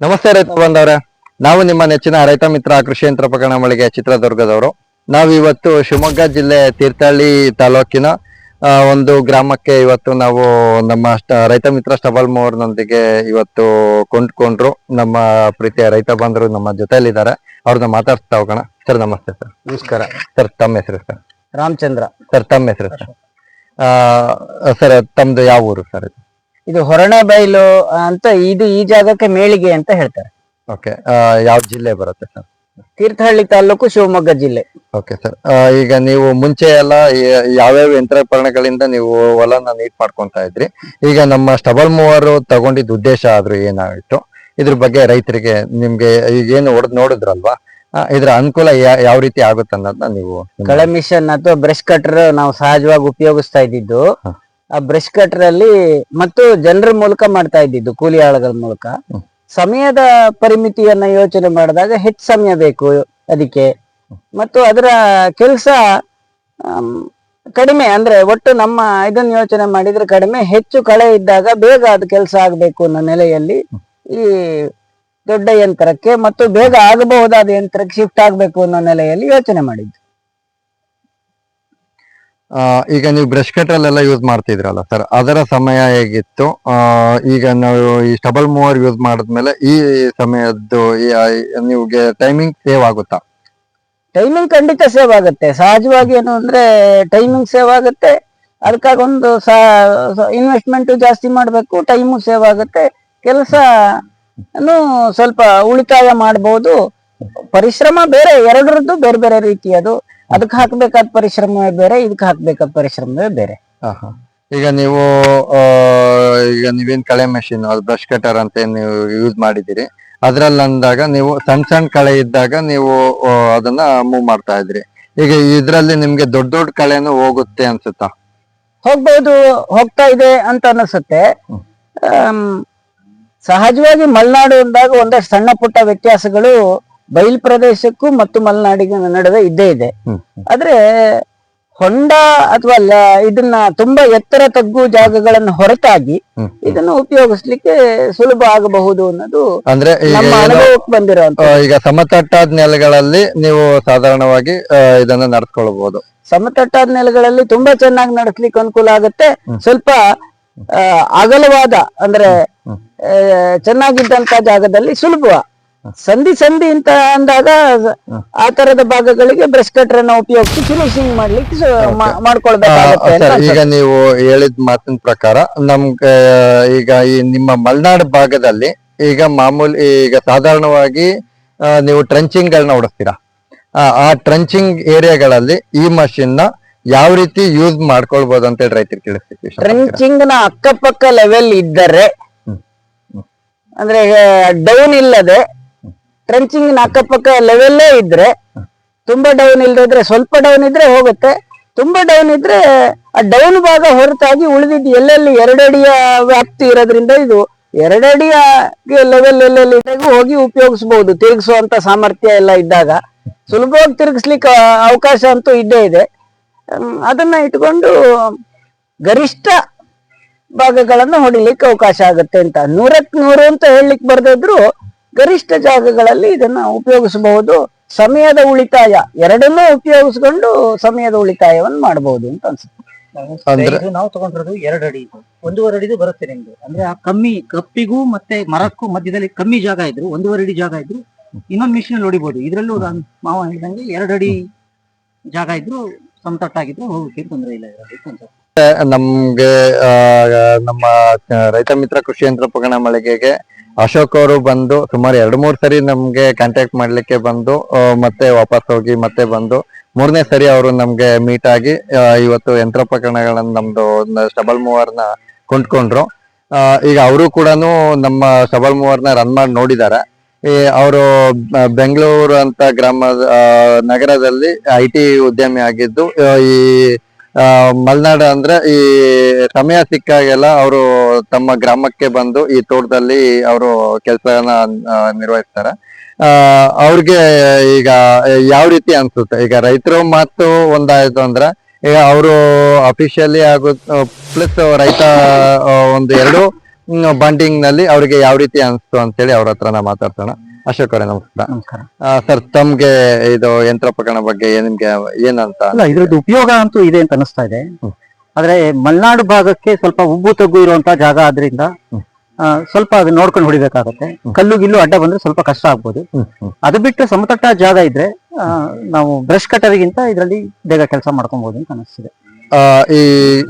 ನಮಸ್ತೆ ರೈತ ಬಂದವ್ರೆ. ನಾವು ನಿಮ್ಮ ನೆಚ್ಚಿನ ರೈತ ಮಿತ್ರ ಕೃಷಿ ಯಂತ್ರೋಪಕರಣ ಮಳಿಗೆ ಚಿತ್ರದುರ್ಗದವರು. ನಾವು ಇವತ್ತು ಶಿವಮೊಗ್ಗ ಜಿಲ್ಲೆ ತೀರ್ಥಹಳ್ಳಿ ತಾಲೂಕಿನ ಒಂದು ಗ್ರಾಮಕ್ಕೆ ಇವತ್ತು ನಾವು ನಮ್ಮ ರೈತ ಮಿತ್ರ ಸ್ಟಬಲ್ ಮೋರ್ನೊಂದಿಗೆ ಇವತ್ತು ಕೊಂಡ್ಕೊಂಡ್ರು. ನಮ್ಮ ಪ್ರೀತಿಯ ರೈತ ಬಂದರು ನಮ್ಮ ಜೊತೆಯಲ್ಲಿದ್ದಾರೆ. ಅವ್ರನ್ನ ಮಾತಾಡ್ತಾ ಹೋಗೋಣ. ಸರ್ ನಮಸ್ತೆ ಸರ್. ನಮಸ್ಕಾರ. ಸರ್ ತಮ್ಮ ಹೆಸರು ಸರ್? ರಾಮಚಂದ್ರ. ಸರ್ ತಮ್ಮ ಹೆಸರು ಸರ್? ಆ, ಸರ್ ತಮ್ದು ಯಾವ ಊರು ಸರ್ ಇದು? ಇದು ಹೊರಣೆಬೈಲು ಅಂತ ಇದು ಈ ಜಾಗಕ್ಕೆ ಮೇಳಿಗೆ ಅಂತ ಹೇಳ್ತಾರೆ. ಓಕೆ ಯಾವ ಜಿಲ್ಲೆ ಬರುತ್ತೆ ಸರ್? ತೀರ್ಥಹಳ್ಳಿ ತಾಲೂಕು ಶಿವಮೊಗ್ಗ ಜಿಲ್ಲೆ. ಓಕೆ ಸರ್ ಈಗ ನೀವು ಮುಂಚೆ ಎಲ್ಲ ಯಾವ್ಯಾವ ಯಂತ್ರೋಪಕರಣಗಳಿಂದ ನೀವು ಹೊಲನ ನೀಟ್ ಮಾಡ್ಕೊಂತ ಇದ್ರಿ? ಈಗ ನಮ್ಮ ಸ್ಟಬಲ್ ಮೂವರು ತಗೊಂಡಿದ್ದ ಉದ್ದೇಶ ಆದ್ರೂ ಏನಾಗಿತ್ತು ಇದ್ರ ಬಗ್ಗೆ ರೈತರಿಗೆ ನಿಮ್ಗೆ ಈಗ ಏನು ಹೊಡೆದ್ ನೋಡಿದ್ರಲ್ವಾ? ಇದ್ರ ಅನುಕೂಲ ಯಾವ ರೀತಿ ಆಗುತ್ತೆ ಅನ್ನೋದನ್ನ ನೀವು ಕಳೆ ಮಿಷನ್ ಅಥವಾ ಬ್ರಷ್ ಕಟರ್ ನಾವು ಸಹಜವಾಗಿ ಉಪಯೋಗಿಸ್ತಾ ಇದ್ದಿದ್ದು ಬ್ರಷ್ ಕಟರ್ ಅಲ್ಲಿ ಮತ್ತು ಜನರ ಮೂಲಕ ಮಾಡ್ತಾ ಇದ್ದಿದ್ದು ಕೂಲಿ ಆಳುಗಳ ಮೂಲಕ. ಸಮಯದ ಪರಿಮಿತಿಯನ್ನ ಯೋಚನೆ ಮಾಡಿದಾಗ ಹೆಚ್ಚು ಸಮಯ ಬೇಕು ಅದಕ್ಕೆ. ಮತ್ತು ಅದರ ಕೆಲಸ ಕಡಿಮೆ ಅಂದ್ರೆ ಒಟ್ಟು ನಮ್ಮ ಇದನ್ನ ಯೋಚನೆ ಮಾಡಿದ್ರೆ ಕಡಿಮೆ ಹೆಚ್ಚು ಕಳೆ ಇದ್ದಾಗ ಬೇಗ ಅದು ಕೆಲಸ ಆಗ್ಬೇಕು ಅನ್ನೋ ನೆಲೆಯಲ್ಲಿ ಈ ದೊಡ್ಡ ಯಂತ್ರಕ್ಕೆ ಮತ್ತು ಬೇಗ ಆಗಬಹುದಾದ ಯಂತ್ರಕ್ಕೆ ಶಿಫ್ಟ್ ಆಗ್ಬೇಕು ಅನ್ನೋ ನೆಲೆಯಲ್ಲಿ ಯೋಚನೆ ಮಾಡಿದ್ದು. ಈಗ ನೀವು ಬ್ರಷ್ ಕಟ್ರಲ್ಲೆಲ್ಲ ಯೂಸ್ ಮಾಡ್ತಿದ್ರಲ್ಲ ಸರ್ ಅದರ ಸಮಯ ಹೇಗಿತ್ತು? ಈಗ ನಾವು ಈ ಸ್ಟಬಲ್ ಮೂವರ್ ಯೂಸ್ ಮಾಡಿದ್ಮೇಲೆ ಈ ಸಮಯದ್ದು ನಿಮ್ಗೆ ಟೈಮಿಂಗ್ ಸೇವ್ ಆಗುತ್ತಾ? ಟೈಮಿಂಗ್ ಖಂಡಿತ ಸೇವ್ ಆಗುತ್ತೆ. ಸಹಜವಾಗಿ ಏನು ಅಂದ್ರೆ ಟೈಮಿಂಗ್ ಸೇವ್ ಆಗುತ್ತೆ. ಅದಕ್ಕಾಗಿ ಒಂದು ಇನ್ವೆಸ್ಟ್ಮೆಂಟ್ ಜಾಸ್ತಿ ಮಾಡಬೇಕು ಟೈಮು ಸೇವ್ ಆಗುತ್ತೆ. ಕೆಲಸ ಸ್ವಲ್ಪ ಉಳಿತಾಯ ಮಾಡಬಹುದು ಪರಿಶ್ರಮ ಬೇರೆ ಎರಡರದ್ದು ಬೇರೆ ಬೇರೆ ರೀತಿ ಅದು. ಅದಕ್ಕೆ ಹಾಕ್ಬೇಕಾದ ಪರಿಶ್ರಮವೇ ಬೇರೆ ಇದಕ್ಕೆ ಹಾಕ್ಬೇಕಾದ ಪರಿಶ್ರಮವೇ ಬೇರೆ. ಈಗ ನೀವು ಈಗ ನೀವೇನ್ ಕಳೆ ಮೆಷಿನ್ ಬ್ರಷ್ ಕಟರ್ ಅಂತ ನೀವು ಯೂಸ್ ಮಾಡಿದಿರಿ ಅದ್ರಲ್ಲಿ ಅಂದಾಗ ನೀವು ಸಣ್ಣ ಸಣ್ಣ ಕಳೆ ಇದ್ದಾಗ ನೀವು ಅದನ್ನ ಮೂವ್ ಮಾಡ್ತಾ ಇದ್ರಿ. ಈಗ ಇದ್ರಲ್ಲಿ ನಿಮ್ಗೆ ದೊಡ್ಡ ದೊಡ್ಡ ಕಳೆನೂ ಹೋಗುತ್ತೆ ಅನ್ಸುತ್ತಾ? ಹೋಗ್ಬಹುದು ಹೋಗ್ತಾ ಇದೆ ಅಂತ ಅನ್ಸುತ್ತೆ. ಸಹಜವಾಗಿ ಮಲೆನಾಡು ಅಂದಾಗ ಒಂದಷ್ಟು ಸಣ್ಣ ಪುಟ್ಟ ವ್ಯತ್ಯಾಸಗಳು ಬಯಲು ಪ್ರದೇಶಕ್ಕೂ ಮತ್ತು ಮಲೆನಾಡಿಗೆ ನಡುವೆ ಇದ್ದೇ ಇದೆ. ಆದ್ರೆ ಹೊಂಡ ಅಥವಾ ಇದನ್ನ ತುಂಬಾ ಎತ್ತರ ತಗ್ಗು ಜಾಗಗಳನ್ನು ಹೊರತಾಗಿ. ಇದನ್ನು ಉಪಯೋಗಿಸ್ಲಿಕ್ಕೆ ಸುಲಭ ಆಗಬಹುದು ಅನ್ನೋದು ಅಂದ್ರೆ ಈಗ ನಮ್ಮ ಅನುಭವಕ್ಕೆ ಬಂದಿರುವಂತ ಈಗ ಸಮತಟ್ಟಾದ ನೆಲಗಳಲ್ಲಿ ನೀವು ಸಾಧಾರಣವಾಗಿ ಇದನ್ನ ನಡ್ಕೊಳ್ಬಹುದು ಸಮತಟ್ಟಾದ ನೆಲಗಳಲ್ಲಿ ತುಂಬಾ ಚೆನ್ನಾಗಿ ನಡೆಸ್ಲಿಕ್ಕೆ ಅನುಕೂಲ ಆಗುತ್ತೆ. ಸ್ವಲ್ಪ ಅಗಲವಾದ ಅಂದ್ರೆ ಚೆನ್ನಾಗಿದ್ದಂತ ಜಾಗದಲ್ಲಿ ಸುಲಭ. ಸಂಧಿ ಸಂಧಿ ಅಂತ ಅಂದಾಗ ಆ ತರದ ಭಾಗಗಳಿಗೆ ಬ್ರಷ್ ಕಟರ್ ಅನ್ನ ಉಪಯೋಗಿಸಿ ಫಿನಿಶಿಂಗ್ ಮಾಡ್ಲಿಕ್ಕೆ ಸು- ಮಾ- ಆ, ಮಾಡ್ಕೊಳ್ಬೇಕಾಗತ್ತೆ ಅಂತ ಸರ್ ಈಗ ನೀವು ಹೇಳಿದ ಮಾತಿನ ಪ್ರಕಾರ ನಮ್ಗೆ ಈಗ ಈ ನಿಮ್ಮ ಮಲ್ನಾಡ್ ಭಾಗದಲ್ಲಿ ಈಗ ಮಾಮೂಲಿ ಈಗ ಸಾಧಾರಣವಾಗಿ ಆ, ನೀವು ಟ್ರಂಚಿಂಗ್ ಗಳನ್ನ ಓಡಿಸ್ತೀರಾ ಆ, ಆ ಟ್ರಂಚಿಂಗ್ ಏರಿಯಾಗಳಲ್ಲಿ ಈ ಮಷಿನ್ನ ಯಾವ ರೀತಿ ಯೂಸ್ ಮಾಡ್ಕೊಳ್ಬಹುದು ಅಂತ ಹೇಳಿ ರೈತರಿಗೆ ತಿಳಿಸ್ತೀವಿ? ಟ್ರೆಂಚಿಂಗ್ನ ಅಕ್ಕಪಕ್ಕ ಲೆವೆಲ್ ಇದ್ದರೆ. ಅಂದ್ರೆ ಡೌನ್ ಇಲ್ಲದೆ ಟ್ರೆಂಚಿಂಗ್ ಅಕ್ಕಪಕ್ಕ ಲೆವೆಲ್ಲೇ ಇದ್ರೆ ತುಂಬಾ ಡೌನ್ ಇಲ್ಲದಿದ್ರೆ ಸ್ವಲ್ಪ ಡೌನ್ ಇದ್ರೆ ಹೋಗುತ್ತೆ. ತುಂಬಾ ಡೌನ್ ಇದ್ರೆ ಆ ಡೌನ್ ಭಾಗ ಹೊರತಾಗಿ ಉಳಿದಿದ್ದು ಎಲ್ಲೆಲ್ಲಿ? ಎರಡಡಿಯ ವ್ಯಾಪ್ತಿ ಇರೋದ್ರಿಂದ ಇದು ಎರಡಡಿಯ ಲೆವೆಲ್ ಎಲ್ಲೆಲ್ಲಿ ಹೋಗಿ ಉಪಯೋಗಿಸಬಹುದು ತಿರುಗಿಸುವಂತ ಸಾಮರ್ಥ್ಯ ಎಲ್ಲ ಇದ್ದಾಗ ಸುಲಭವಾಗಿ ತಿರುಗಿಸ್ಲಿಕ್ಕೆ ಅವಕಾಶ ಅಂತೂ ಇದ್ದೇ ಇದೆ. ಅದನ್ನ ಇಟ್ಕೊಂಡು ಗರಿಷ್ಠ ಭಾಗಗಳನ್ನು ಹೊಡಿಲಿಕ್ಕೆ ಅವಕಾಶ ಆಗುತ್ತೆ ಅಂತ. ನೂರಕ್ ನೂರು ಅಂತ ಹೇಳಲಿಕ್ಕೆ ಬರ್ದಿದ್ರು ಗರಿಷ್ಠ ಜಾಗಗಳಲ್ಲಿ ಇದನ್ನ ಉಪಯೋಗಿಸಬಹುದು. ಸಮಯದ ಉಳಿತಾಯ ಎರಡನ್ನೂ ಉಪಯೋಗಿಸ್ಕೊಂಡು ಸಮಯದ ಉಳಿತಾಯವನ್ನು ಮಾಡಬಹುದು ಅಂತ ಅನ್ಸುತ್ತೆ. ಅಂದ್ರೆ- ನಾವು ತಗೊಂಡಿರೋದು ಎರಡು ಅಡಿ ಒಂದೂವರೆ ಅಡಿದು ಬರುತ್ತೆ ನಿಮ್ದು. ಅಂದ್ರೆ ಆ ಕಮ್ಮಿ ಕಪ್ಪಿಗೂ ಮತ್ತೆ ಮರಕ್ಕೂ ಮಧ್ಯದಲ್ಲಿ ಕಮ್ಮಿ ಜಾಗ ಇದ್ರು ಒಂದೂವರೆ ಅಡಿ ಜಾಗ ಇದ್ರು ಇನ್ನೊಂದು ಮಿಷಿನ್ ಹೊಡಿಬಹುದು ಇದ್ರಲ್ಲೂ ಮಾವ ಹೇಳಿದಂಗೆ ಎರಡು ಅಡಿ ಜಾಗ ಇದ್ರು ಸಮತಟ್ಟಾಗಿದ್ರು ಹೋಗಕ್ಕೆ ತೊಂದರೆ ಇಲ್ಲ ಅಂತ. ನಮ್ಗೆ ನಮ್ಮ ರೈತ ಮಿತ್ರ ಕೃಷಿ ಯಂತ್ರೋಪಕರಣ ಮಳಿಗೆಗೆ ಅಶೋಕ್ ಅವರು ಬಂದು ಸುಮಾರು ಎರಡು ಮೂರು ಸರಿ ನಮ್ಗೆ ಕಾಂಟ್ಯಾಕ್ಟ್ ಮಾಡ್ಲಿಕ್ಕೆ ಬಂದು ಮತ್ತೆ ವಾಪಸ್ ಹೋಗಿ ಮತ್ತೆ ಬಂದು, ಮೂರನೇ ಸರಿ ಅವರು ನಮ್ಗೆ ಮೀಟ್ ಆಗಿ ಇವತ್ತು ಯಂತ್ರೋಪಕರಣಗಳನ್ನ ನಮ್ದು ಸ್ಟಬಲ್ ಮೂವರ್ನ ಕೊಂಡ್ಕೊಂಡ್ರು. ಈಗ ಅವರು ಕೂಡ ನಮ್ಮ ಸ್ಟಬಲ್ ಮೂವರ್ನ ರನ್ ಮಾಡಿ ನೋಡಿದ್ದಾರೆ ಅವರು ಬೆಂಗಳೂರು ಅಂತ ಗ್ರಾಮ ನಗರದಲ್ಲಿ ಐ ಟಿ ಉದ್ಯಮಿ ಆಗಿದ್ದು ಈ ಮಲ್ನಾಡು ಅಂದ್ರೆ ಈ ಸಮಯ ಸಿಕ್ಕಾಗೆಲ್ಲ ಅವರು ತಮ್ಮ ಗ್ರಾಮಕ್ಕೆ ಬಂದು ಈ ತೋಟದಲ್ಲಿ ಅವರು ಕೆಲಸನ ನಿರ್ವಹಿಸ್ತಾರೆ. ಆ, ಅವ್ರಿಗೆ ಈಗ ಯಾವ ರೀತಿ ಅನ್ಸುತ್ತೆ? ಈಗ ರೈತರು ಮಾತು ಒಂದಾಯ್ತು ಅಂದ್ರೆ, ಈಗ ಅವರು ಅಫಿಷಿಯಲಿ ಆಗು ಪ್ಲಸ್ ರೈತ ಒಂದು ಎರಡು ಬಾಂಡಿಂಗ್ನಲ್ಲಿ ಅವ್ರಿಗೆ ಯಾವ ರೀತಿ ಅನ್ಸ್ತು ಅಂತೇಳಿ ಅವ್ರ ಹತ್ರ ನಾ ಮಾತಾಡ್ಸೋಣ. ಅಶೋಕ್ ಅವರೇ ನಮಸ್ಕಾರ. ನಮಸ್ಕಾರ. ಸರ್ ತಮ್ಗೆ ಇದು ಯಂತ್ರೋಪಕರಣ ಬಗ್ಗೆ ನಿಮ್ಗೆ ಏನಂತ ಅಲ್ಲ ಇದ್ರದ್ದು ಉಪಯೋಗ ಅಂತೂ ಇದೆ ಅಂತ ಅನಿಸ್ತಾ ಇದೆ. ಆದ್ರೆ ಮಲ್ನಾಡು ಭಾಗಕ್ಕೆ ಸ್ವಲ್ಪ ಉಬ್ಬು ತಗ್ಗು ಇರುವಂತ ಜಾಗ ಆದ್ರಿಂದ ಆ, ಸ್ವಲ್ಪ ಅದನ್ನ ನೋಡ್ಕೊಂಡು ಹೊಡಿಬೇಕಾಗತ್ತೆ. ಕಲ್ಲು ಗಿಲ್ಲು ಅಡ್ಡ ಬಂದ್ರೆ ಸ್ವಲ್ಪ ಕಷ್ಟ ಆಗ್ಬೋದು. ಅದು ಬಿಟ್ಟು ಸಮತಟ್ಟ ಜಾಗ ಇದ್ರೆ ನಾವು ಬ್ರಷ್ ಕಟರ್ಗಿಂತ ಇದರಲ್ಲಿ ಬೇಗ ಕೆಲಸ ಮಾಡ್ಕೊಬಹುದು ಅಂತ ಅನಿಸ್ತಿದೆ. ಈ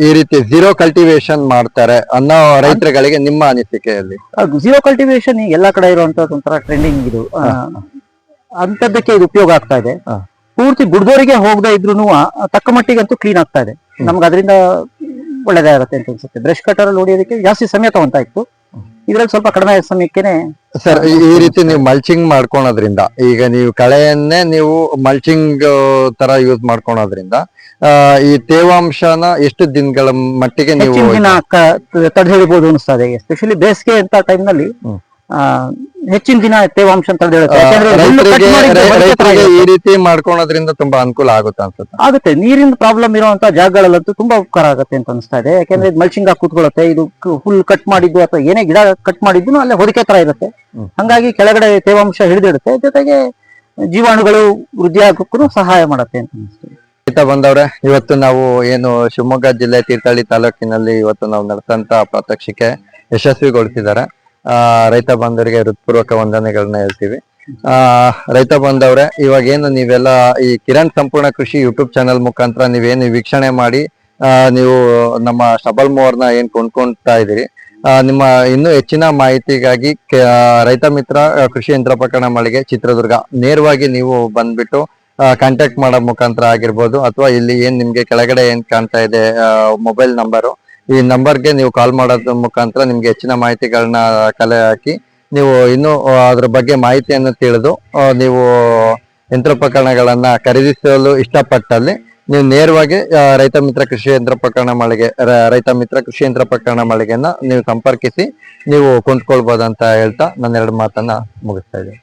ಈ ರೀತಿ ಝೀರೋ ಕಲ್ಟಿವೇಶನ್ ಮಾಡ್ತಾರೆ ಅನ್ನೋ ರೈತರುಗಳಿಗೆ ನಿಮ್ಮ ಅನಿಸಿಕೆಯಲ್ಲಿ. ಝೀರೋ ಕಲ್ಟಿವೇಶನ್ ಎಲ್ಲಾ ಕಡೆ ಇರುವಂತದ್ದು ಒಂಥರ ಟ್ರೆಂಡಿಂಗ್ ಇದು. ಅಂತದಕ್ಕೆ ಅಂತದ್ದಕ್ಕೆ ಇದು ಉಪಯೋಗ ಆಗ್ತಾ ಇದೆ. ಪೂರ್ತಿ ಬುಡ್ದೋರಿಗೆ ಹೋಗದೆ ಇದ್ರು ತಕ್ಕ ಮಟ್ಟಿಗಂತೂ ಕ್ಲೀನ್ ಆಗ್ತಾ ಇದೆ. ನಮ್ಗೆ ಅದರಿಂದ ಒಳ್ಳೇದೇ ಆಗುತ್ತೆ ಅಂತ ಅನ್ಸುತ್ತೆ. ಬ್ರಷ್ ಕಟರ್ ಅಲ್ಲಿ ಹೊಡಿಯೋದಕ್ಕೆ ಜಾಸ್ತಿ ಸಮಯ ತಗೊಂತಾ ಇತ್ತು. ಇದ್ರಲ್ಲಿ ಸ್ವಲ್ಪ ಕಡಿಮೆ ಸಮಯಕ್ಕೇನೆ ಸರ್ ಈ ರೀತಿ ನೀವು ಮಲ್ಚಿಂಗ್ ಮಾಡ್ಕೊಳೋದ್ರಿಂದ ಈಗ ನೀವು ಕಳೆಯನ್ನೇ ನೀವು ಮಲ್ಚಿಂಗ್ ತರ ಯೂಸ್ ಮಾಡ್ಕೊಳೋದ್ರಿಂದ ಆ, ಈ ತೇವಾಂಶನ ಎಷ್ಟು ದಿನಗಳ ಮಟ್ಟಿಗೆ ನೀವು ತಡೆ ಹಿಡಿಬಹುದು ಅನಿಸ್ತದೆ ಎಸ್ಪೆಷಲಿ ಬೇಸಿಗೆ ಅಂತ ಟೈಮ್ನಲ್ಲಿ ಆ, ಹೆಚ್ಚಿನ ದಿನ ತೇವಾಂಶ ಅಂತ ಹೇಳುತ್ತೆ ಹಿಡಿಯುತ್ತೆ ಯಾಕಂದ್ರೆ ಹುಲ್ಲು ರೈತರಿಗೆ ಮಾಡಿದ್ರೆ ರೈ- ಮೊಳಕೆ ತರ ರೈತರಿಗೆ ಈ ರೀತಿ ಮಾಡ್ಕೊಳೋದ್ರಿಂದ ತುಂಬಾ ಅನುಕೂಲ ಆಗುತ್ತೆ ಅನ್ಸುತ್ತೆ. ಆಗುತ್ತೆ. ನೀರಿನ ಪ್ರಾಬ್ಲಮ್ ಇರುವಂತ ಜಾಗಗಳಲ್ಲಂತೂ ತುಂಬಾ ಉಪಕಾರ ಆಗುತ್ತೆ ಅಂತ ಅನಿಸ್ತಾ ಇದೆ. ಯಾಕಂದ್ರೆ ಮಲ್ಚಿಂಗ್ ಆಗಿ ಕೂತ್ಕೊಳ್ಳುತ್ತೆ ಇದು ಹುಲ್ ಕಟ್ ಮಾಡಿದ್ದು ಅಥವಾ ಏನೇ ಗಿಡ ಕಟ್ ಮಾಡಿದ್ದು ಅಲ್ಲೇ ಹೊದಿಕೆ ತರ ಇರುತ್ತೆ. ಹಂಗಾಗಿ ಕೆಳಗಡೆ ತೇವಾಂಶ ಹಿಡಿದಿಡುತ್ತೆ. ಜೊತೆಗೆ ಜೀವಾಣುಗಳು ವೃದ್ಧಿ ಆಗೋಕ್ಕೂ ಸಹಾಯ ಮಾಡುತ್ತೆ ಅಂತ ಅನಿಸ್ತದೆ ಬಂದವ್ರೆ ಇವತ್ತು ನಾವು ಏನು ಶಿವಮೊಗ್ಗ ಜಿಲ್ಲೆ ತೀರ್ಥಹಳ್ಳಿ ತಾಲೂಕಿನಲ್ಲಿ ಇವತ್ತು ನಾವು ನಡೆಸಂತ ಪ್ರಾತ್ಯಕ್ಷಿಕೆ ಯಶಸ್ವಿಗೊಳಿಸಿದ್ದಾರೆ. ರೈತ ಬಾಂಧವರಿಗೆ ಹೃತ್ಪೂರ್ವಕ ವಂದನೆಗಳನ್ನ ಹೇಳ್ತೀವಿ. ಆ ರೈತ ಬಾಂಧವ್ರೆ ಇವಾಗ ಏನು ನೀವೆಲ್ಲ ಈ ಕಿರಣ್ ಸಂಪೂರ್ಣ ಕೃಷಿ ಯೂಟ್ಯೂಬ್ ಚಾನೆಲ್ ಮುಖಾಂತರ ನೀವೇನು ವೀಕ್ಷಣೆ ಮಾಡಿ ನೀವು ನಮ್ಮ ಶಬಲ್ ಮೋರ್ನ ಏನ್ ಕೊಂಡ್ಕೊಂತಾ ಇದೀರಿ ಆ, ನಿಮ್ಮ ಇನ್ನೂ ಹೆಚ್ಚಿನ ಮಾಹಿತಿಗಾಗಿ ರೈತ ಮಿತ್ರ ಕೃಷಿ ಯಂತ್ರೋಪಕರಣ ಮಳಿಗೆ ಚಿತ್ರದುರ್ಗ ನೇರವಾಗಿ ನೀವು ಬಂದ್ಬಿಟ್ಟು ಕಾಂಟ್ಯಾಕ್ಟ್ ಮಾಡೋ ಮುಖಾಂತರ ಆಗಿರ್ಬೋದು ಅಥವಾ ಇಲ್ಲಿ ಏನ್ ನಿಮ್ಗೆ ಕೆಳಗಡೆ ಏನ್ ಕಾಣ್ತಾ ಇದೆ ಮೊಬೈಲ್ ನಂಬರು ಈ ನಂಬರ್ಗೆ ನೀವು ಕಾಲ್ ಮಾಡೋದ್ರ ಮುಖಾಂತರ ನಿಮ್ಗೆ ಹೆಚ್ಚಿನ ಮಾಹಿತಿಗಳನ್ನ ಕಲೆ ಹಾಕಿ ನೀವು ಇನ್ನೂ ಅದ್ರ ಬಗ್ಗೆ ಮಾಹಿತಿಯನ್ನು ತಿಳಿದು ನೀವು ಯಂತ್ರೋಪಕರಣಗಳನ್ನ ಖರೀದಿಸಲು ಇಷ್ಟಪಟ್ಟಲ್ಲಿ ನೀವು ನೇರವಾಗಿ ರೈತ ಮಿತ್ರ ಕೃಷಿ ಯಂತ್ರೋಪಕರಣ ಮಳಿಗೆ ರೈತ ಮಿತ್ರ ಕೃಷಿ ಯಂತ್ರೋಪಕರಣ ಮಳಿಗೆನ ನೀವು ಸಂಪರ್ಕಿಸಿ ನೀವು ಕೊಂಡ್ಕೊಳ್ಬೋದಂತ ಹೇಳ್ತಾ ನನ್ನ ಎರಡು ಮಾತನ್ನ ಮುಗಿಸ್ತಾ ಇದ್ದೀನಿ.